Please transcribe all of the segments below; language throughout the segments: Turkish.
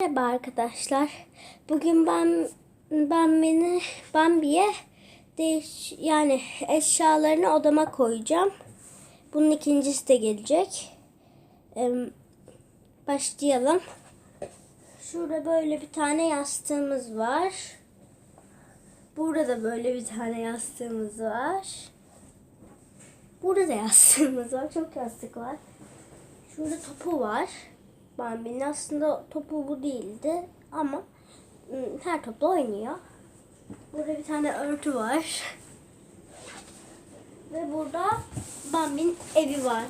Merhaba arkadaşlar. Bugün ben ben beni Bambi'ye değiş yani eşyalarını odama koyacağım. Bunun ikincisi de gelecek. Ee, başlayalım. Şurada böyle bir tane yastığımız var. Burada da böyle bir tane yastığımız var. Burada da yastığımız var. Çok yastık var. Şurada topu var. Bambi'nin aslında topu bu değildi ama ım, her topla oynuyor. Burada bir tane örtü var. Ve burada Bambi'nin evi var.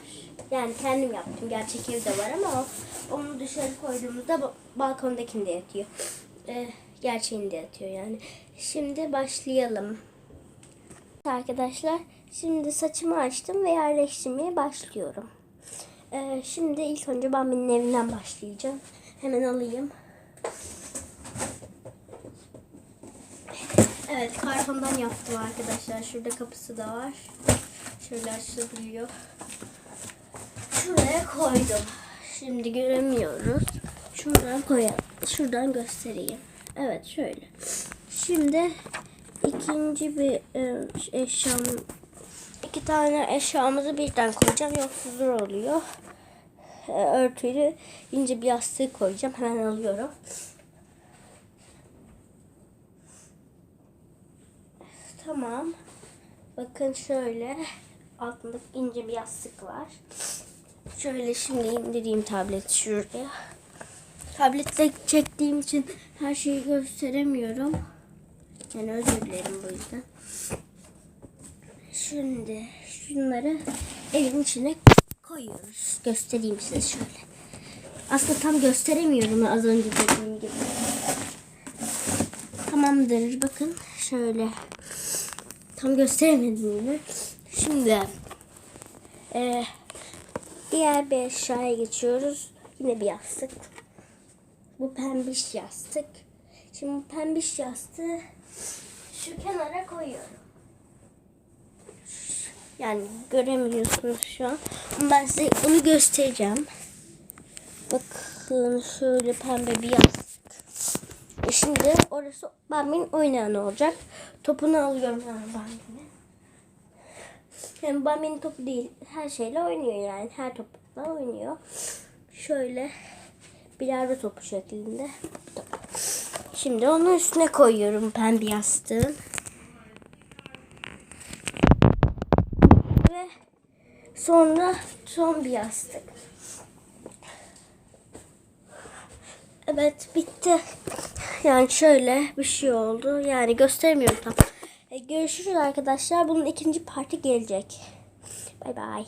Yani kendim yaptım. Gerçek evi de var ama onu dışarı koyduğumuzda ba- balkondakinde yatıyor. Ee, gerçeğinde yatıyor yani. Şimdi başlayalım. Arkadaşlar şimdi saçımı açtım ve yerleştirmeye başlıyorum. Ee, şimdi ilk önce Bambi'nin evinden başlayacağım. Hemen alayım. Evet kartondan yaptım arkadaşlar. Şurada kapısı da var. Şöyle açılabiliyor. Şuraya koydum. Şimdi göremiyoruz. Şuradan koyalım. Şuradan göstereyim. Evet şöyle. Şimdi ikinci bir e, eşyam iki tane eşyamızı birden koyacağım yoksa zor oluyor. E, örtülü ince bir yastığı koyacağım. Hemen alıyorum. Tamam. Bakın şöyle altında ince bir yastık var. Şöyle şimdi indireyim tableti şuraya. Tabletle çektiğim için her şeyi gösteremiyorum. Yani özür dilerim bu yüzden. Şimdi şunları evin içine koyuyoruz. Göstereyim size şöyle. Aslında tam gösteremiyorum az önce dediğim gibi. Tamamdır. Bakın şöyle. Tam gösteremedim gibi. Şimdi eee, diğer bir eşyaya geçiyoruz. Yine bir yastık. Bu pembiş yastık. Şimdi pembiş yastığı şu kenara koyuyorum. Yani göremiyorsunuz şu an. Ben size onu göstereceğim. Bakın şöyle pembe bir yastık. E şimdi orası Bambi'nin oynayanı olacak. Topunu alıyorum hemen Bambi'nin. Hem Bambi'nin topu değil, her şeyle oynuyor yani. Her topla oynuyor. Şöyle bilardo topu şeklinde. Şimdi onun üstüne koyuyorum pembe yastığın. Ve sonra son bir yastık. Evet bitti. Yani şöyle bir şey oldu. Yani göstermiyorum tam. E, görüşürüz arkadaşlar. Bunun ikinci parti gelecek. Bay bay.